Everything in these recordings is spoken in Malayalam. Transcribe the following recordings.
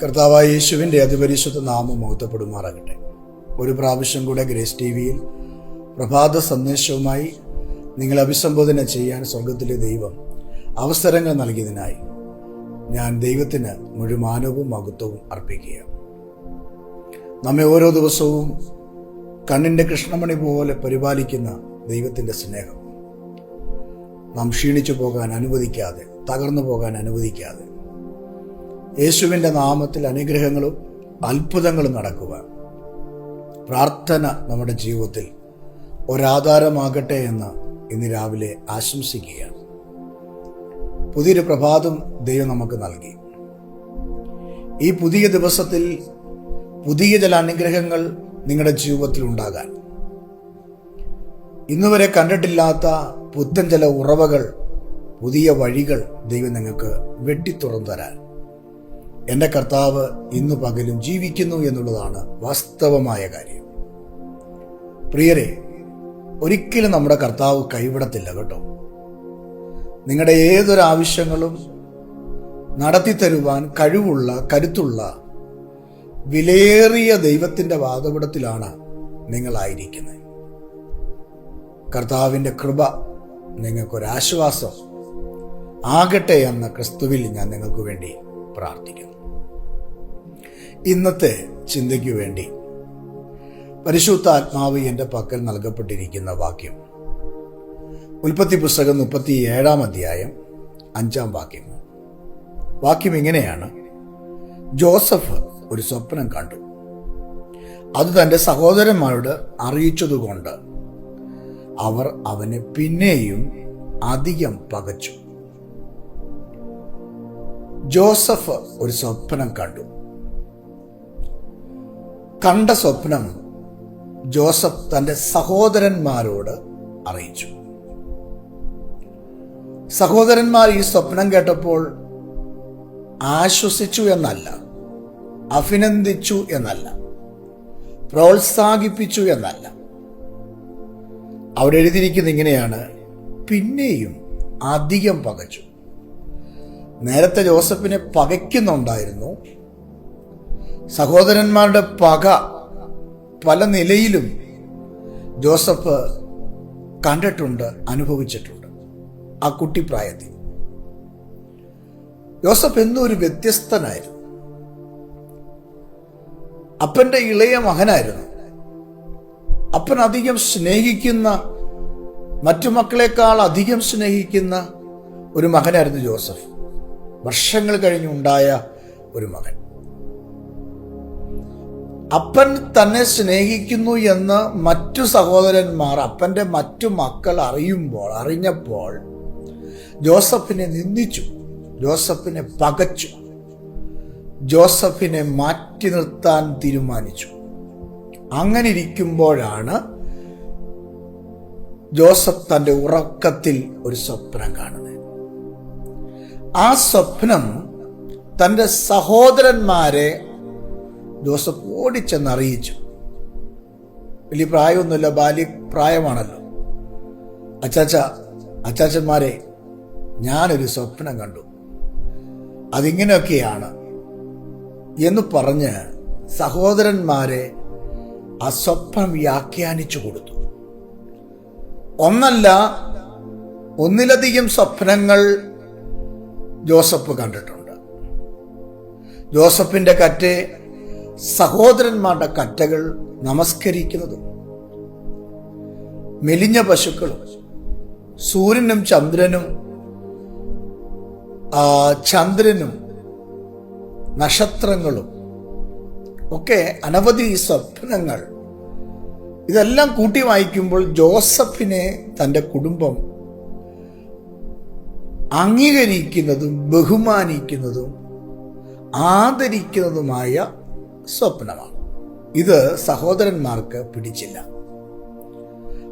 കർത്താവായ യേശുവിന്റെ അതിപരിശുദ്ധ നാമം മുഹത്തപ്പെടുമാറാകട്ടെ ഒരു പ്രാവശ്യം കൂടെ ഗ്രേസ് ടി വിയിൽ പ്രഭാത സന്ദേശവുമായി നിങ്ങൾ അഭിസംബോധന ചെയ്യാൻ സ്വർഗത്തിലെ ദൈവം അവസരങ്ങൾ നൽകിയതിനായി ഞാൻ ദൈവത്തിന് മുഴുവാനവും മഹത്വവും അർപ്പിക്കുക നമ്മെ ഓരോ ദിവസവും കണ്ണിന്റെ കൃഷ്ണമണി പോലെ പരിപാലിക്കുന്ന ദൈവത്തിന്റെ സ്നേഹം. നാം ക്ഷീണിച്ചു പോകാൻ അനുവദിക്കാതെ തകർന്നു പോകാൻ അനുവദിക്കാതെ യേശുവിന്റെ നാമത്തിൽ അനുഗ്രഹങ്ങളും അത്ഭുതങ്ങളും നടക്കുക. പ്രാർത്ഥന നമ്മുടെ ജീവിതത്തിൽ ഒരാധാരമാകട്ടെ എന്ന് ഇന്ന് രാവിലെ ആശംസിക്കുകയാണ്. പുതിയൊരു പ്രഭാതം ദൈവം നമുക്ക് നൽകി. ഈ പുതിയ ദിവസത്തിൽ പുതിയ ചില അനുഗ്രഹങ്ങൾ നിങ്ങളുടെ ജീവിതത്തിൽ ഉണ്ടാകാൻ. ഇന്നുവരെ കണ്ടിട്ടില്ലാത്ത പുത്തൻ ചില ഉറവകൾ പുതിയ വഴികൾ ദൈവം നിങ്ങൾക്ക് വെട്ടി തുറന്നു തരാൻ. എന്റെ കർത്താവ് ഇന്ന് പകലും ജീവിക്കുന്നു എന്നുള്ളതാണ് വാസ്തവമായ കാര്യം. പ്രിയരെ ഒരിക്കലും നമ്മുടെ കർത്താവ് കൈവിടത്തില്ല കേട്ടോ. നിങ്ങളുടെ ഏതൊരു ആവശ്യങ്ങളും നടത്തിത്തരുവാൻ കഴിവുള്ള കരുത്തുള്ള വിലയേറിയ ദൈവത്തിന്റെ വാദപടത്തിലാണ് നിങ്ങളായിരിക്കുന്നത്. കർത്താവിന്റെ കൃപ നിങ്ങൾക്കൊരാശ്വാസം ആകട്ടെ എന്ന ക്രിസ്തുവിൽ ഞാൻ നിങ്ങൾക്ക് വേണ്ടി പ്രാർത്ഥിക്കുന്നു. ഇന്നത്തെ ചിന്തയ്ക്കു വേണ്ടി. പരിശുദ്ധാത്മാവ് എന്റെ പക്കൽ നൽകപ്പെട്ടിരിക്കുന്ന വാക്യം. ഉൽപ്പത്തി പുസ്തകം മുപ്പത്തി ഏഴാം അധ്യായം അഞ്ചാം വാക്യം. വാക്യം ഇങ്ങനെയാണ്. ജോസഫ് ഒരു സ്വപ്നം കണ്ടു. അത് തന്റെ സഹോദരന്മാരോട് അറിയിച്ചതുകൊണ്ട് അവർ അവനെ പിന്നെയും അധികം പകച്ചു. ജോസഫ് ഒരു സ്വപ്നം കണ്ടു. കണ്ട സ്വപ്നം ജോസഫ് തന്റെ സഹോദരന്മാരോട് അറിയിച്ചു. സഹോദരന്മാർ ഈ സ്വപ്നം കേട്ടപ്പോൾ ആശ്വസിച്ചു എന്നല്ല അഭിനന്ദിച്ചു എന്നല്ല പ്രോത്സാഹിപ്പിച്ചു എന്നല്ല. അവിടെ എഴുതിയിരിക്കുന്ന ഇങ്ങനെയാണ് പിന്നെയും അധികം പകച്ചു. നേരത്തെ ജോസഫിനെ പകയ്ക്കുന്നുണ്ടായിരുന്നു സഹോദരന്മാരുടെ പക പല നിലയിലും ജോസഫ് കണ്ടിട്ടുണ്ട് അനുഭവിച്ചിട്ടുണ്ട്. ആ കുട്ടിപ്രായത്തിൽ ജോസഫ് എന്നും ഒരു വ്യത്യസ്തനായിരുന്നു. അപ്പന്റെ ഇളയ മകനായിരുന്നു. അപ്പൻ അധികം സ്നേഹിക്കുന്ന മറ്റു മക്കളെക്കാൾ അധികം സ്നേഹിക്കുന്ന ഒരു മകനായിരുന്നു ജോസഫ്. വർഷങ്ങൾ കഴിഞ്ഞുണ്ടായ ഒരു മകൻ. അപ്പൻ തന്നെ സ്നേഹിക്കുന്നു എന്ന് മറ്റു സഹോദരന്മാർ അപ്പന്റെ മറ്റു മക്കൾ അറിയുമ്പോൾ അറിഞ്ഞപ്പോൾ ജോസഫിനെ നിന്ദിച്ചു ജോസഫിനെ പകച്ചു ജോസഫിനെ മാറ്റി നിർത്താൻ തീരുമാനിച്ചു. അങ്ങനെ ഇരിക്കുമ്പോഴാണ് ജോസഫ് തന്റെ ഉറക്കത്തിൽ ഒരു സ്വപ്നം കാണുന്നത്. ആ സ്വപ്നം തന്റെ സഹോദരന്മാരെ ജോസഫ് ഓടിച്ചെന്ന് അറിയിച്ചു വലിയ പ്രായമൊന്നുമില്ല ബാല്യ പ്രായമാണല്ലോ. അച്ചാച്ച അച്ചാച്ചന്മാരെ ഞാനൊരു സ്വപ്നം കണ്ടു. അതിങ്ങനെയൊക്കെയാണ് എന്ന് പറഞ്ഞ് സഹോദരന്മാരെ ആ സ്വപ്നം വ്യാഖ്യാനിച്ചു കൊടുത്തു. ഒന്നല്ല ഒന്നിലധികം സ്വപ്നങ്ങൾ ജോസഫ് കണ്ടിട്ടുണ്ട്. ജോസഫിന്റെ കറ്റ് സഹോദരന്മാരുടെ കറ്റകൾ നമസ്കരിക്കുന്നതും. മെലിഞ്ഞ പശുക്കളും സൂര്യനും ചന്ദ്രനും ചന്ദ്രനും നക്ഷത്രങ്ങളും ഒക്കെ അനവധി സ്വപ്നങ്ങൾ. ഇതെല്ലാം കൂട്ടി വായിക്കുമ്പോൾ ജോസഫിനെ തന്റെ കുടുംബം അംഗീകരിക്കുന്നതും ബഹുമാനിക്കുന്നതും ആദരിക്കുന്നതുമായ സ്വപ്നമാണ്. ഇത് സഹോദരന്മാർക്ക് പിടിച്ചില്ല.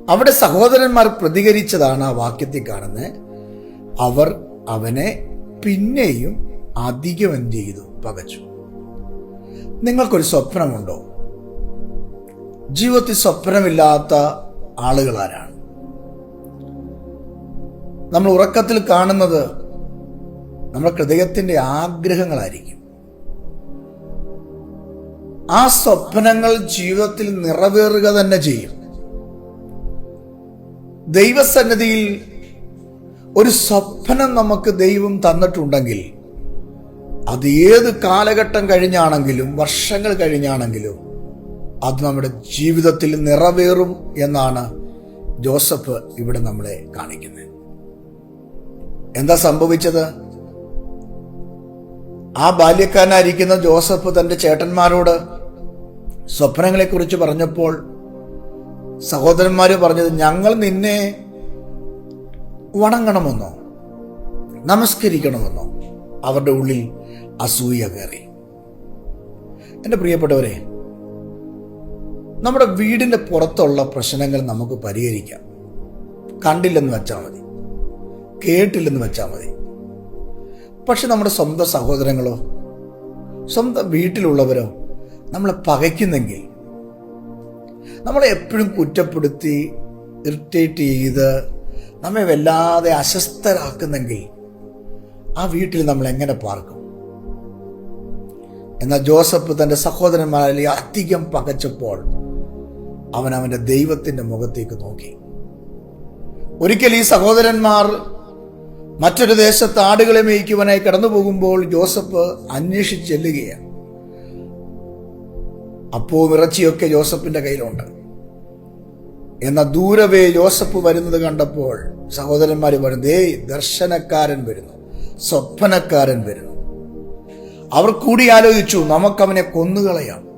അവിടെ സഹോദരന്മാർ പ്രതികരിച്ചതാണ് ആ വാക്യത്തിൽ കാണുന്നത്. അവർ അവനെ പിന്നെയും അധികം എന്ത് ചെയ്തു? പകച്ചു. നിങ്ങൾക്കൊരു സ്വപ്നമുണ്ടോ? ജീവിതത്തിൽ സ്വപ്നമില്ലാത്ത ആളുകൾ ആരാണ്? നമ്മൾ ഉറക്കത്തിൽ കാണുന്നത് നമ്മുടെ ഹൃദയത്തിന്റെ ആഗ്രഹങ്ങളായിരിക്കും. ആ സ്വപ്നങ്ങൾ ജീവിതത്തിൽ നിറവേറുക തന്നെ ചെയ്യും. ദൈവസന്നിധിയിൽ ഒരു സ്വപ്നം നമുക്ക് ദൈവം തന്നിട്ടുണ്ടെങ്കിൽ അത് ഏത് കാലഘട്ടം കഴിഞ്ഞാണെങ്കിലും വർഷങ്ങൾ കഴിഞ്ഞാണെങ്കിലും അത് നമ്മുടെ ജീവിതത്തിൽ നിറവേറും എന്നാണ് ജോസഫ് ഇവിടെ നമ്മളെ കാണിക്കുന്നത്. എന്താ സംഭവിച്ചത്? ആ ബാല്യക്കാരനായിരിക്കുന്ന ജോസഫ് തന്റെ ചേട്ടന്മാരോട് സ്വപ്നങ്ങളെക്കുറിച്ച് പറഞ്ഞപ്പോൾ സഹോദരന്മാർ പറഞ്ഞത് ഞങ്ങൾ നിന്നെ വണങ്ങണമെന്നോ? നമസ്കരിക്കണമെന്നോ? അവരുടെ ഉള്ളിൽ അസൂയ കയറി. എന്റെ പ്രിയപ്പെട്ടവരെ നമ്മുടെ വീടിന്റെ പുറത്തുള്ള പ്രശ്നങ്ങൾ നമുക്ക് പരിഹരിക്കാം. കണ്ടില്ലെന്ന് വെച്ചാൽ മതി. കേട്ടില്ലെന്ന് വെച്ചാൽ മതി. പക്ഷെ നമ്മുടെ സ്വന്തം സഹോദരങ്ങളോ സ്വന്തം വീട്ടിലുള്ളവരോ നമ്മളെ പകയ്ക്കുന്നെങ്കിൽ നമ്മളെ എപ്പോഴും കുറ്റപ്പെടുത്തി ഇറിറ്റേറ്റ് ചെയ്ത് നമ്മെ വല്ലാതെ അസ്വസ്ഥരാക്കുന്നെങ്കിൽ ആ വീട്ടിൽ നമ്മൾ എങ്ങനെ പാർക്കും? എന്നാൽ ജോസഫ് തന്റെ സഹോദരന്മാരിൽ അധികം പകച്ചപ്പോൾ അവൻ അവന്റെ ദൈവത്തിന്റെ മുഖത്തേക്ക് നോക്കി. ഒരിക്കൽ ഈ സഹോദരന്മാർ മറ്റൊരു ദേശത്ത് ആടുകളെ മേയ്ക്കുവാനായി കടന്നു പോകുമ്പോൾ ജോസഫ് അന്വേഷിച്ച് ചെല്ലുകയാണ്. അപ്പവും ഇറച്ചിയൊക്കെ ജോസഫിന്റെ കയ്യിലുണ്ട്. എന്ന ദൂരവേ ജോസഫ് വരുന്നത് കണ്ടപ്പോൾ സഹോദരന്മാർ പറഞ്ഞു ദേ ദർശനക്കാരൻ വരുന്നു സ്വപ്നക്കാരൻ വരുന്നു. അവർ കൂടി ആലോചിച്ചു നമുക്കവനെ കൊന്നുകളയാം.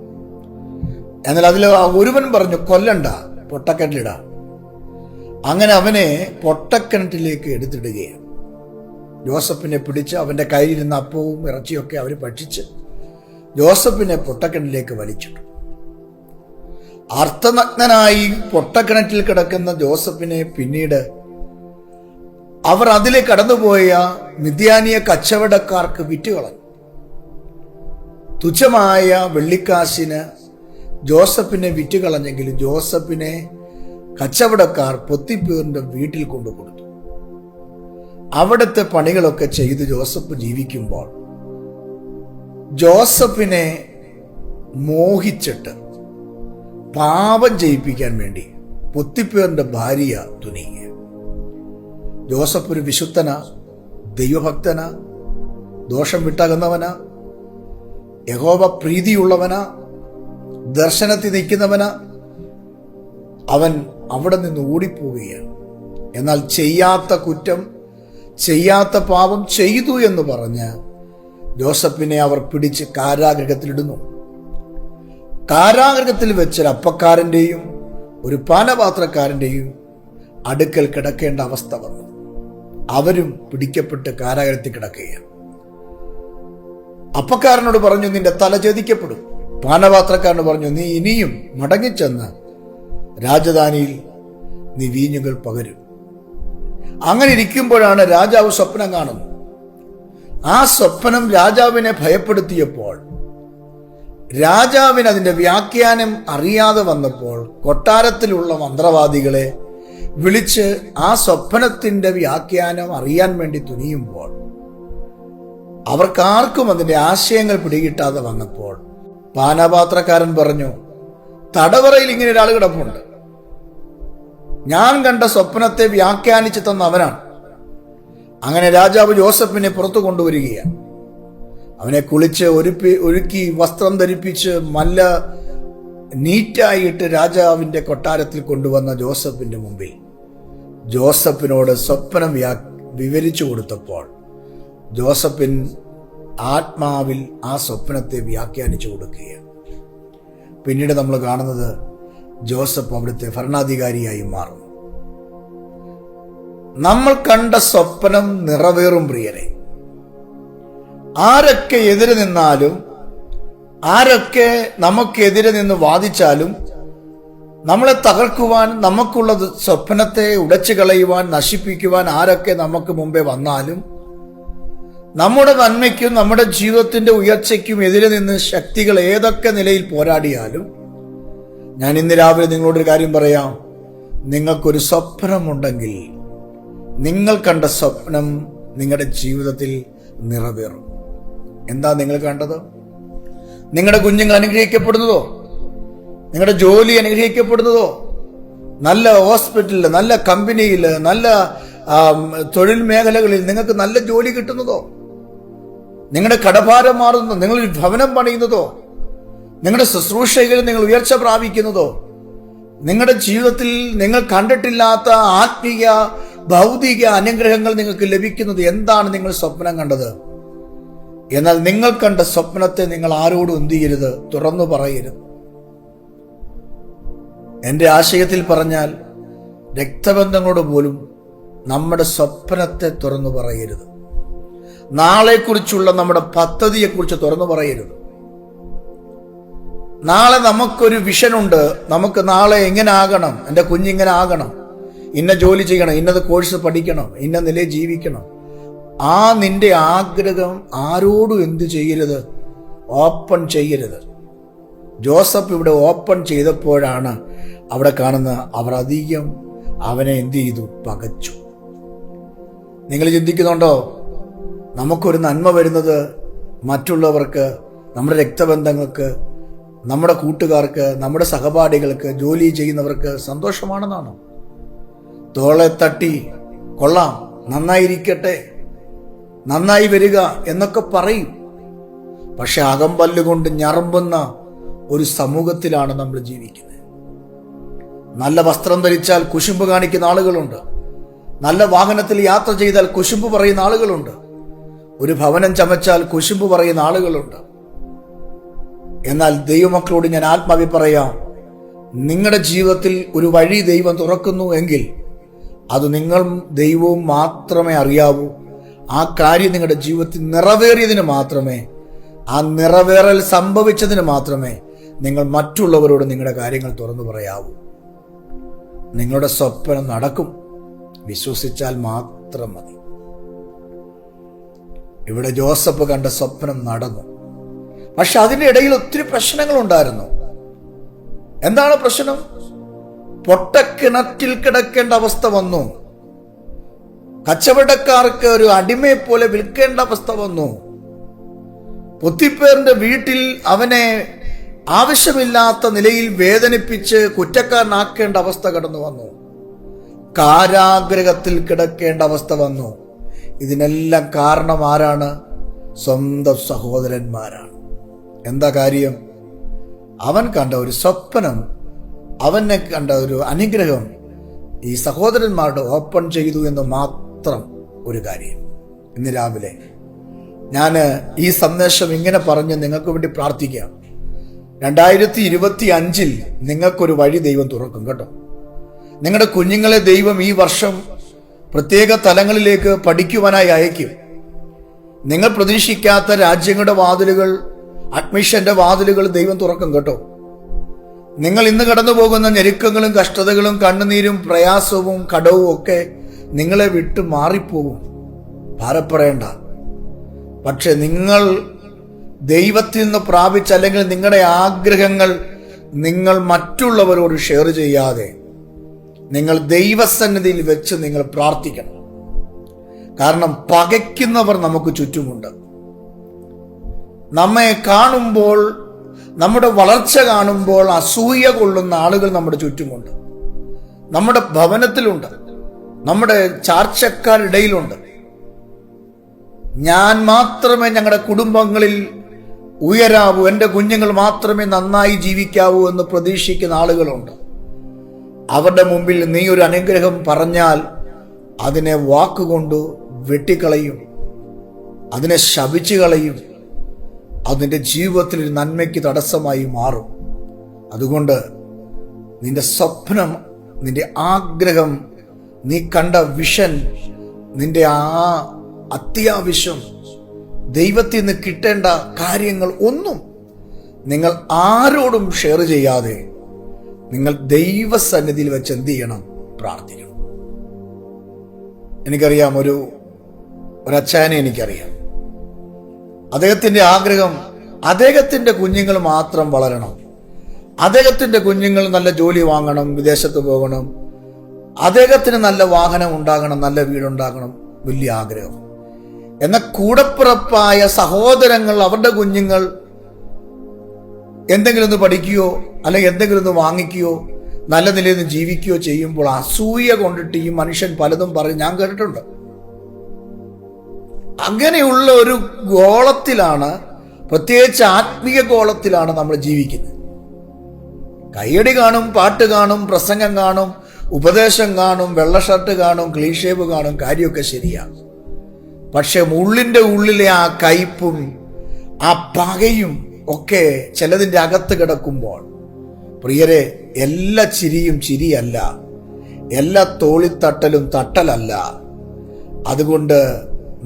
എന്നാൽ അതിൽ ഒരുവൻ പറഞ്ഞു കൊല്ലണ്ട പൊട്ടക്കിണറ്റിലിടാം അങ്ങനെ അവനെ പൊട്ടക്കിണറ്റിലേക്ക് എടുത്തിടുകയാണ്. ജോസഫിനെ പിടിച്ച് അവന്റെ കയ്യിലിരുന്ന അപ്പവും ഇറച്ചിയൊക്കെ അവർ ഭക്ഷിച്ച് ജോസഫിനെ പൊട്ടക്കിണറ്റിലേക്ക് വലിച്ചിട്ടു. അർത്ഥനഗ്നനായി പൊട്ടക്കിണറ്റിൽ കിടക്കുന്ന ജോസഫിനെ പിന്നീട് അവർ അതിലെ കടന്നുപോയ മിഥ്യാനിയ കച്ചവടക്കാർക്ക് വിറ്റുകളഞ്ഞു. തുച്ഛമായ വെള്ളിക്കാശിന് ജോസഫിനെ വിറ്റുകളഞ്ഞെങ്കിലും ജോസഫിനെ കച്ചവടക്കാർ പൊത്തിപ്പേറിന്റെ വീട്ടിൽ കൊണ്ടു കൊടുത്തു അവിടുത്തെ പണികളൊക്കെ ചെയ്ത് ജോസഫ് ജീവിക്കുമ്പോൾ ജോസഫിനെ മോഹിച്ചിട്ട് പാപം ചെയ്യിപ്പിക്കാൻ വേണ്ടി പൊത്തിപ്പേറിന്റെ ഭാര്യ തുനിയുക. ജോസഫ് ഒരു വിശുദ്ധന ദൈവഭക്തന ദോഷം വിട്ടകുന്നവന യഹോവ പ്രീതിയുള്ളവന ദർശനത്തിൽ നിൽക്കുന്നവന. അവൻ അവിടെ നിന്ന് ഓടിപ്പോവുകയാണ്. എന്നാൽ ചെയ്യാത്ത കുറ്റം ചെയ്യാത്ത പാപം ചെയ്തു എന്ന് പറഞ്ഞ് ജോസഫിനെ അവർ പിടിച്ച് കാരാഗ്രഹത്തിലിടുന്നു കാരാഗ്രഹത്തിൽ വെച്ചൊരു അപ്പക്കാരന്റെയും ഒരു പാനപാത്രക്കാരന്റെയും അടുക്കൽ കിടക്കേണ്ട അവസ്ഥ വന്നു. അവരും പിടിക്കപ്പെട്ട് കാരാഗ്രഹത്തിൽ കിടക്കുകയാണ്. അപ്പക്കാരനോട് പറഞ്ഞു നിന്റെ തല ഛേദിക്കപ്പെടും. പാനപാത്രക്കാരനോട് പറഞ്ഞു നീ ഇനിയും മടങ്ങിച്ചെന്ന് രാജധാനിയിൽ നീ വീഞ്ഞുകൾ പകരും. അങ്ങനെ ഇരിക്കുമ്പോഴാണ് രാജാവ് സ്വപ്നം കാണുന്നത്. ആ സ്വപ്നം രാജാവിനെ ഭയപ്പെടുത്തിയപ്പോൾ രാജാവിന് അതിന്റെ വ്യാഖ്യാനം അറിയാതെ വന്നപ്പോൾ കൊട്ടാരത്തിലുള്ള മന്ത്രവാദികളെ വിളിച്ച് ആ സ്വപ്നത്തിന്റെ വ്യാഖ്യാനം അറിയാൻ വേണ്ടി തുനിയുമ്പോൾ അവർക്കാർക്കും അതിന്റെ ആശയങ്ങൾ പിടികിട്ടാതെ വന്നപ്പോൾ പാനപാത്രക്കാരൻ പറഞ്ഞു തടവറയിൽ ഇങ്ങനെ ഒരാൾ കിടപ്പുണ്ട്. ഞാൻ കണ്ട സ്വപ്നത്തെ വ്യാഖ്യാനിച്ചു തന്ന അവനാണ്. അങ്ങനെ രാജാവ് ജോസഫിനെ പുറത്തു കൊണ്ടുവരികയാണ്. അവനെ കുളിച്ച് ഒരുപ്പി ഒരുക്കി വസ്ത്രം ധരിപ്പിച്ച് മല്ല നീറ്റായിട്ട് രാജാവിന്റെ കൊട്ടാരത്തിൽ കൊണ്ടുവന്ന ജോസഫിന്റെ മുമ്പിൽ. ജോസഫിനോട് സ്വപ്നം വ്യാ വിവരിച്ചു കൊടുത്തപ്പോൾ ജോസഫിൻ ആത്മാവിൽ ആ സ്വപ്നത്തെ വ്യാഖ്യാനിച്ചു കൊടുക്കുകയാണ്. പിന്നീട് നമ്മൾ കാണുന്നത് ജോസഫ് അവിടുത്തെ ഭരണാധികാരിയായി മാറുന്നു. നമ്മൾ കണ്ട സ്വപ്നം നിറവേറും പ്രിയരെ. ആരൊക്കെ എതിരെ നിന്നാലും ആരൊക്കെ നമുക്കെതിരെ നിന്ന് വാദിച്ചാലും നമ്മളെ തകർക്കുവാൻ നമുക്കുള്ള സ്വപ്നത്തെ ഉടച്ചു കളയുവാൻ നശിപ്പിക്കുവാൻ ആരൊക്കെ നമുക്ക് മുമ്പേ വന്നാലും നമ്മുടെ നന്മയ്ക്കും നമ്മുടെ ജീവിതത്തിന്റെ ഉയർച്ചയ്ക്കും എതിരെ നിന്ന് ശക്തികൾ ഏതൊക്കെ നിലയിൽ പോരാടിയാലും ഞാൻ ഇന്ന് രാവിലെ നിങ്ങളോടൊരു കാര്യം പറയാം. നിങ്ങൾക്കൊരു സ്വപ്നമുണ്ടെങ്കിൽ നിങ്ങൾ കണ്ട സ്വപ്നം നിങ്ങളുടെ ജീവിതത്തിൽ നിറവേറും. എന്താ നിങ്ങൾ കണ്ടത്? നിങ്ങളുടെ കുഞ്ഞുങ്ങൾ അനുഗ്രഹിക്കപ്പെടുന്നതോ? നിങ്ങളുടെ ജോലി അനുഗ്രഹിക്കപ്പെടുന്നതോ? നല്ല ഹോസ്പിറ്റലിൽ നല്ല കമ്പനിയിൽ നല്ല തൊഴിൽ മേഖലകളിൽ നിങ്ങൾക്ക് നല്ല ജോലി കിട്ടുന്നതോ? നിങ്ങളുടെ കടഭാരം മാറുന്നതോ? നിങ്ങളൊരു ഭവനം പണിയുന്നതോ? നിങ്ങളുടെ ശുശ്രൂഷയിൽ നിങ്ങൾ ഉയർച്ച പ്രാപിക്കുന്നതോ? നിങ്ങളുടെ ജീവിതത്തിൽ നിങ്ങൾ കണ്ടിട്ടില്ലാത്ത ആത്മീയ ഭൗതിക അനുഗ്രഹങ്ങൾ നിങ്ങൾക്ക് ലഭിക്കുന്നത് എന്താണ് നിങ്ങൾ സ്വപ്നം കണ്ടത്? എന്നാൽ നിങ്ങൾ കണ്ട സ്വപ്നത്തെ നിങ്ങൾ ആരോടും എന്ത് ചെയ്യരുത് തുറന്നു പറയരുത്. എന്റെ ആശയത്തിൽ പറഞ്ഞാൽ രക്തബന്ധങ്ങളോട് പോലും നമ്മുടെ സ്വപ്നത്തെ തുറന്നു പറയരുത്. നാളെക്കുറിച്ചുള്ള നമ്മുടെ പദ്ധതിയെക്കുറിച്ച് തുറന്നു പറയരുത്. നാളെ നമുക്കൊരു വിഷനുണ്ട് നമുക്ക് നാളെ എങ്ങനെ ആകണം? എന്റെ കുഞ്ഞിങ്ങനെ ആകണം. ഇന്ന ജോലി ചെയ്യണം. ഇന്നത് കോഴ്സ് പഠിക്കണം. ഇന്ന നിലയിൽ ജീവിക്കണം. ആ നിന്റെ ആഗ്രഹം ആരോടും എന്ത് ചെയ്യരുത്? ഓപ്പൺ ചെയ്യരുത്. ജോസഫ് ഇവിടെ ഓപ്പൺ ചെയ്തപ്പോഴാണ് അവിടെ കാണുന്ന അവർ അധികം അവനെ എന്ത് ചെയ്തു? പകച്ചു. നിങ്ങൾ ചിന്തിക്കുന്നുണ്ടോ? നമുക്കൊരു നന്മ വരുന്നത് മറ്റുള്ളവർക്ക് നമ്മുടെ രക്തബന്ധങ്ങൾക്ക് നമ്മുടെ കൂട്ടുകാർക്ക് നമ്മുടെ സഹപാഠികൾക്ക് ജോലി ചെയ്യുന്നവർക്ക് സന്തോഷമാണെന്നാണോ. തോളെ തട്ടി കൊള്ളാം നന്നായിരിക്കട്ടെ നന്നായി വരിക എന്നൊക്കെ പറയും. പക്ഷെ അകമ്പല്ലുകൊണ്ട് ഞറമ്പുന്ന ഒരു സമൂഹത്തിലാണ് നമ്മൾ ജീവിക്കുന്നത്. നല്ല വസ്ത്രം ധരിച്ചാൽ കുശുമ്പ് കാണിക്കുന്ന ആളുകളുണ്ട്. നല്ല വാഹനത്തിൽ യാത്ര ചെയ്താൽ കുശുമ്പ് പറയുന്ന ആളുകളുണ്ട്. ഒരു ഭവനം ചമച്ചാൽ കുശുമ്പ് പറയുന്ന ആളുകളുണ്ട്. എന്നാൽ ദൈവമക്കളോട് ഞാൻ ആത്മാവി പറയാം. നിങ്ങളുടെ ജീവിതത്തിൽ ഒരു വഴി ദൈവം തുറക്കുന്നു എങ്കിൽ അത് നിങ്ങൾ ദൈവവും മാത്രമേ അറിയാവൂ. ആ കാര്യം നിങ്ങളുടെ ജീവിതത്തിൽ നിറവേറിയതിന് മാത്രമേ ആ നിറവേറൽ സംഭവിച്ചതിന് മാത്രമേ നിങ്ങൾ മറ്റുള്ളവരോട് നിങ്ങളുടെ കാര്യങ്ങൾ തുറന്നു പറയാവൂ. നിങ്ങളുടെ സ്വപ്നം നടക്കും. വിശ്വസിച്ചാൽ മാത്രം മതി. ഇവിടെ ജോസഫ് കണ്ട സ്വപ്നം നടന്നു. പക്ഷെ അതിന്റെ ഇടയിൽ ഒത്തിരി പ്രശ്നങ്ങളുണ്ടായിരുന്നു. എന്താണ് പ്രശ്നം? പൊട്ടക്കിണറ്റിൽ കിടക്കേണ്ട അവസ്ഥ വന്നു. കച്ചവടക്കാർക്ക് ഒരു അടിമയെ പോലെ വിൽക്കേണ്ട അവസ്ഥ വന്നു. പൊത്തിപ്പേറിന്റെ വീട്ടിൽ അവനെ ആവശ്യമില്ലാത്ത നിലയിൽ വേദനിപ്പിച്ച് കുറ്റക്കാരനാക്കേണ്ട അവസ്ഥ കടന്നു വന്നു. കാരാഗ്രഹത്തിൽ കിടക്കേണ്ട അവസ്ഥ വന്നു. ഇതിനെല്ലാം കാരണം ആരാണ്? സ്വന്തം സഹോദരന്മാരാണ്. എന്താ കാര്യം? അവൻ കണ്ട ഒരു സ്വപ്നം അവനെ കണ്ട ഒരു അനുഗ്രഹം ഈ സഹോദരന്മാരുടെ ഓപ്പൺ ചെയ്തു എന്ന് മാത്രം ഒരു കാര്യം. ഇന്ന് രാവിലെ ഞാൻ ഈ സന്ദേശം ഇങ്ങനെ പറഞ്ഞ് നിങ്ങൾക്ക് വേണ്ടി പ്രാർത്ഥിക്കാം. രണ്ടായിരത്തി ഇരുപത്തി അഞ്ചിൽ നിങ്ങൾക്കൊരു വഴി ദൈവം തുറക്കും കേട്ടോ. നിങ്ങളുടെ കുഞ്ഞുങ്ങളെ ദൈവം ഈ വർഷം പ്രത്യേക തലങ്ങളിലേക്ക് പഠിക്കുവാനായി അയക്കും നിങ്ങൾ പ്രതീക്ഷിക്കാത്ത രാജ്യങ്ങളുടെ വാതിലുകൾ അഡ്മിഷന്റെ വാതിലുകൾ ദൈവം തുറക്കും കേട്ടോ. നിങ്ങൾ ഇന്ന് കടന്നു പോകുന്ന ഞെരുക്കങ്ങളും കഷ്ടതകളും കണ്ണുനീരും പ്രയാസവും കടവും ഒക്കെ നിങ്ങളെ വിട്ട് മാറിപ്പോകും. ഭാരപ്പെടേണ്ട. പക്ഷെ നിങ്ങൾ ദൈവത്തിൽ നിന്ന് പ്രാപിച്ച അല്ലെങ്കിൽ നിങ്ങളുടെ ആഗ്രഹങ്ങൾ നിങ്ങൾ മറ്റുള്ളവരോട് ഷെയർ ചെയ്യാതെ നിങ്ങൾ ദൈവസന്നിധിയിൽ വെച്ച് നിങ്ങൾ പ്രാർത്ഥിക്കണം. കാരണം പകയ്ക്കുന്നവർ നമുക്ക് ചുറ്റുമുണ്ട്. നമ്മെ കാണുമ്പോൾ നമ്മുടെ വളർച്ച കാണുമ്പോൾ അസൂയ കൊള്ളുന്ന ആളുകൾ നമ്മുടെ ചുറ്റുമുണ്ട്. നമ്മുടെ ഭവനത്തിലുണ്ട്. നമ്മുടെ ചാർച്ചക്കാരിടയിലുണ്ട്. ഞാൻ മാത്രമേ ഞങ്ങളുടെ കുടുംബങ്ങളിൽ ഉയരാവൂ എന്റെ കുഞ്ഞുങ്ങൾ മാത്രമേ നന്നായി ജീവിക്കാവൂ എന്ന് പ്രതീക്ഷിക്കുന്ന ആളുകളുണ്ട്. അവരുടെ മുമ്പിൽ നീ ഒരു അനുഗ്രഹം പറഞ്ഞാൽ അതിനെ വാക്കുകൊണ്ട് വെട്ടിക്കളയും അതിനെ ശപിച്ചു കളയും അതിന്റെ ജീവിതത്തിൽ ഒരു നന്മയ്ക്ക് തടസ്സമായി മാറും. അതുകൊണ്ട് നിന്റെ സ്വപ്നം നിന്റെ ആഗ്രഹം നീ കണ്ട വിഷൻ നിന്റെ ആ അത്യാവശ്യം ദൈവത്തിൽ നിന്ന് കിട്ടേണ്ട കാര്യങ്ങൾ ഒന്നും നിങ്ങൾ ആരോടും ഷെയർ ചെയ്യാതെ നിങ്ങൾ ദൈവസന്നിധിയിൽ വെച്ച് എന്ത് ചെയ്യണം? പ്രാർത്ഥിക്കണം. എനിക്കറിയാം ഒരു ഒരച്ചാനെ എനിക്കറിയാം. അദ്ദേഹത്തിന്റെ ആഗ്രഹം അദ്ദേഹത്തിന്റെ കുഞ്ഞുങ്ങൾ മാത്രം വളരണം. അദ്ദേഹത്തിന്റെ കുഞ്ഞുങ്ങൾ നല്ല ജോലി വാങ്ങണം വിദേശത്ത് പോകണം. അദ്ദേഹത്തിന് നല്ല വാഹനം ഉണ്ടാകണം നല്ല വീടുണ്ടാകണം. വലിയ ആഗ്രഹം. എന്ന കൂടപ്പിറപ്പായ സഹോദരങ്ങൾ അവരുടെ കുഞ്ഞുങ്ങൾ എന്തെങ്കിലും ഒന്ന് പഠിക്കുകയോ അല്ലെങ്കിൽ എന്തെങ്കിലും ഒന്ന് വാങ്ങിക്കുകയോ നല്ല നിലയിൽ നിന്ന് ജീവിക്കുകയോ ചെയ്യുമ്പോൾ അസൂയ കൊണ്ടിട്ട് ഈ മനുഷ്യൻ പലതും പറയും ഞാൻ കേട്ടിട്ടുണ്ട്. അങ്ങനെയുള്ള ഒരു ഗോളത്തിലാണ് പ്രത്യേകിച്ച് ആത്മീയ ഗോളത്തിലാണ് നമ്മൾ ജീവിക്കുന്നത്. കയ്യടി കാണും പാട്ട് കാണും പ്രസംഗം കാണും ഉപദേശം കാണും വെള്ള ഷർട്ട് കാണും ക്ലീഷേപ്പ് കാണും കാര്യമൊക്കെ ശരിയാണ്. പക്ഷെ ഉള്ളിന്റെ ഉള്ളിലെ ആ കയ്പും ആ പകയും ഒക്കെ ചിലതിന്റെ അകത്ത് കിടക്കുമ്പോൾ പ്രിയരെ എല്ലാ ചിരിയും ചിരിയല്ല എല്ലാ തോളിത്തട്ടലും തട്ടലല്ല. അതുകൊണ്ട്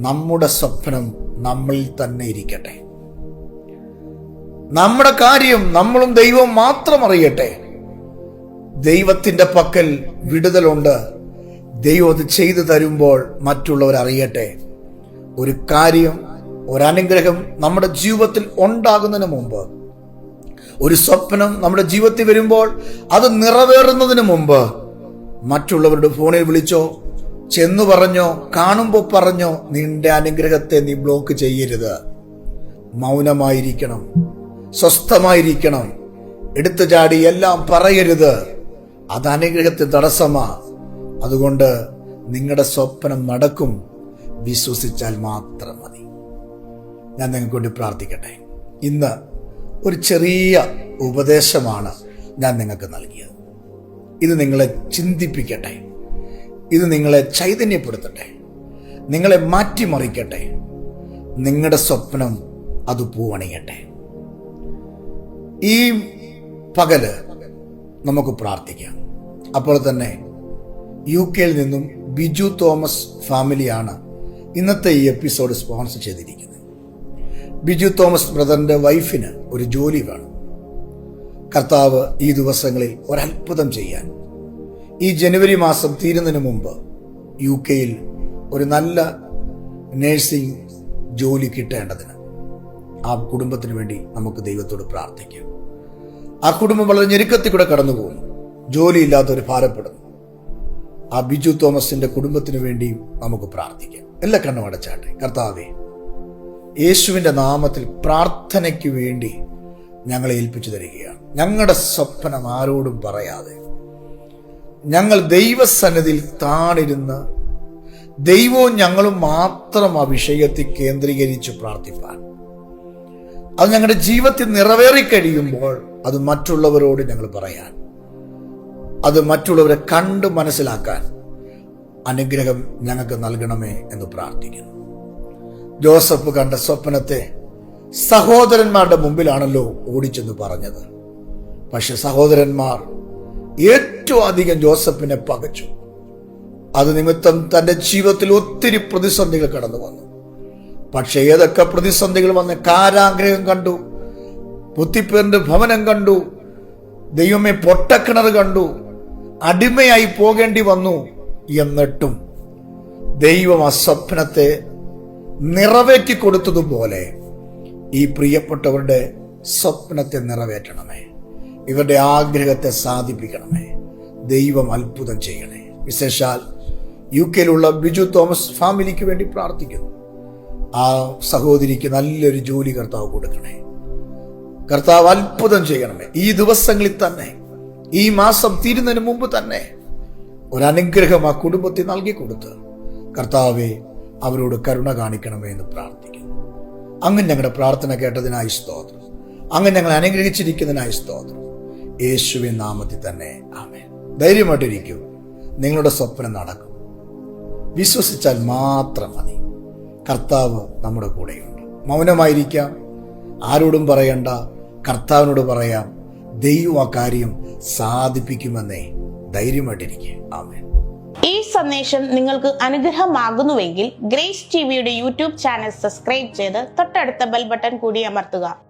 നമ്മുടെ സ്വപ്നം നമ്മളിൽ തന്നെ ഇരിക്കട്ടെ. നമ്മുടെ കാര്യം നമ്മളും ദൈവം മാത്രം അറിയട്ടെ. ദൈവത്തിന്റെ പക്കൽ വിടുതലുണ്ട്. ദൈവം അത് ചെയ്തു തരുമ്പോൾ മറ്റുള്ളവർ അറിയട്ടെ. ഒരു കാര്യം ഒരനുഗ്രഹം നമ്മുടെ ജീവിതത്തിൽ ഉണ്ടാകുന്നതിന് മുമ്പ് ഒരു സ്വപ്നം നമ്മുടെ ജീവിതത്തിൽ വരുമ്പോൾ അത് നിറവേറുന്നതിന് മുമ്പ് മറ്റുള്ളവരുടെ ഫോണിൽ വിളിച്ചോ ചെന്നു പറഞ്ഞോ കാണുമ്പോൾ പറഞ്ഞോ നിന്റെ അനുഗ്രഹത്തെ നീ ബ്ലോക്ക് ചെയ്യരുത്. മൗനമായിരിക്കണം. സ്വസ്ഥമായിരിക്കണം. എടുത്തു ചാടി എല്ലാം പറയരുത്. അത് അനുഗ്രഹത്തെ തടസ്സമാ. അതുകൊണ്ട് നിങ്ങളുടെ സ്വപ്നം നടക്കും. വിശ്വസിച്ചാൽ മാത്രം മതി. ഞാൻ നിങ്ങൾക്ക് വേണ്ടി പ്രാർത്ഥിക്കട്ടെ. ഇന്ന് ഒരു ചെറിയ ഉപദേശമാണ് ഞാൻ നിങ്ങൾക്ക് നൽകിയത്. ഇത് നിങ്ങളെ ചിന്തിപ്പിക്കട്ടെ. ഇത് നിങ്ങളെ ചൈതന്യപ്പെടുത്തട്ടെ. നിങ്ങളെ മാറ്റിമറിക്കട്ടെ. നിങ്ങളുടെ സ്വപ്നം അത് പൂവണിയട്ടെ. ഈ പകൽ നമുക്ക് പ്രാർത്ഥിക്കാം. അപ്പോൾ തന്നെ യു കെയിൽ നിന്നും ബിജു തോമസ് ഫാമിലിയാണ് ഇന്നത്തെ ഈ എപ്പിസോഡ് സ്പോൺസർ ചെയ്തിരിക്കുന്നത്. ബിജു തോമസ് ബ്രദറിന്റെ വൈഫിന് ഒരു ജോലി വേണം. കർത്താവ് ഈ ദിവസങ്ങളിൽ ഒരത്ഭുതം ചെയ്യാൻ ഈ ജനുവരി മാസം തീരുന്നതിന് മുമ്പ് യു കെയിൽ ഒരു നല്ല നേഴ്സിംഗ് ജോലി കിട്ടേണ്ടതിന് ആ കുടുംബത്തിന് വേണ്ടി നമുക്ക് ദൈവത്തോട് പ്രാർത്ഥിക്കാം. ആ കുടുംബം വളരെ ഞെരുക്കത്തിൽ കൂടെ കടന്നു പോകുന്നു ജോലിയില്ലാത്തവർ ഭാരപ്പെടുന്നു. ആ ബിജു തോമസിന്റെ കുടുംബത്തിന് വേണ്ടിയും നമുക്ക് പ്രാർത്ഥിക്കാം. എല്ലാ കണ്ണും അടച്ചാട്ടെ. കർത്താവേ യേശുവിന്റെ നാമത്തിൽ പ്രാർത്ഥനയ്ക്ക് വേണ്ടി ഞങ്ങളെ ഏൽപ്പിച്ചു തരികയാണ്. ഞങ്ങളുടെ സ്വപ്നം ആരോടും പറയാതെ ഞങ്ങൾ ദൈവസന്നിധിയിൽ താണിരുന്ന് ദൈവവും ഞങ്ങളും മാത്രം ആ വിഷയത്തിൽ കേന്ദ്രീകരിച്ച് പ്രാർത്ഥിപ്പാൻ. അത് ഞങ്ങളുടെ ജീവിതത്തിൽ നിറവേറി കഴിയുമ്പോൾ അത് മറ്റുള്ളവരോട് ഞങ്ങൾ പറയാൻ അത് മറ്റുള്ളവരെ കണ്ട് മനസ്സിലാക്കാൻ അനുഗ്രഹം ഞങ്ങൾക്ക് നൽകണമേ എന്ന് പ്രാർത്ഥിക്കുന്നു. ജോസഫ് കണ്ട സ്വപ്നത്തെ സഹോദരന്മാരുടെ മുമ്പിലാണല്ലോ ഓടിച്ചെന്ന് പറഞ്ഞത്. പക്ഷെ സഹോദരന്മാർ ഏറ്റവും അധികം ജോസഫിനെ പകച്ചു. അത് നിമിത്തം തന്റെ ജീവിതത്തിൽ ഒത്തിരി പ്രതിസന്ധികൾ കടന്നു വന്നു. പക്ഷെ ഏതൊക്കെ പ്രതിസന്ധികൾ വന്ന് കാരാഗ്രഹം കണ്ടു പുത്തിപ്പേറിന്റെ ഭവനം കണ്ടു ദൈവമേ പൊട്ടക്കിണർ കണ്ടു അടിമയായി പോകേണ്ടി വന്നു എന്നിട്ടും ദൈവം ആ സ്വപ്നത്തെ നിറവേറ്റി കൊടുത്തതുപോലെ ഈ പ്രിയപ്പെട്ടവരുടെ സ്വപ്നത്തെ നിറവേറ്റണമേ. ഇവരുടെ ആഗ്രഹത്തെ സാധിപ്പിക്കണമേ. ദൈവം അത്ഭുതം ചെയ്യണേ. വിശേഷാൽ യു കെയിലുള്ള ബിജു തോമസ് ഫാമിലിക്ക് വേണ്ടി പ്രാർത്ഥിക്കുന്നു. ആ സഹോദരിക്ക് നല്ലൊരു ജോലി കർത്താവ് കൊടുക്കണേ. കർത്താവ് അത്ഭുതം ചെയ്യണമേ. ഈ ദിവസങ്ങളിൽ തന്നെ ഈ മാസം തീരുന്നതിന് മുമ്പ് തന്നെ ഒരു അനുഗ്രഹം ആ കുടുംബത്തിൽ നൽകി കൊടുത്ത് കർത്താവെ അവരോട് കരുണ കാണിക്കണമേ എന്ന് പ്രാർത്ഥിക്കുന്നു. അങ്ങ് ഞങ്ങളുടെ പ്രാർത്ഥന കേട്ടതിനായി സ്തോത്രം. അങ്ങ് ഞങ്ങൾ അനുഗ്രഹിച്ചിരിക്കുന്നതിനായി സ്തോത്രം. യേശുവിൻ നാമത്തിൽ തന്നെ. ആമേ ധൈര്യമായിട്ടിരിക്കൂ. നിങ്ങളുടെ സ്വപ്നം നടക്കും. വിശ്വസിച്ചാൽ മാത്രം മതി. കർത്താവ് നമ്മുടെ കൂടെയുണ്ട്. മൗനമായിരിക്കാം. ആരോടും പറയണ്ട. കർത്താവിനോട് പറയാം. ദൈവം ആ കാര്യം സാധിപ്പിക്കുമെന്നേ ധൈര്യമായിട്ടിരിക്കുക ആമേൻ. ഈ സന്ദേശം നിങ്ങൾക്ക് അനുഗ്രഹമാകുന്നുവെങ്കിൽ ഗ്രേസ് ടി വിയുടെ യൂട്യൂബ് ചാനൽ സബ്സ്ക്രൈബ് ചെയ്ത് തൊട്ടടുത്ത ബെൽ ബട്ടൺ കൂടി അമർത്തുക.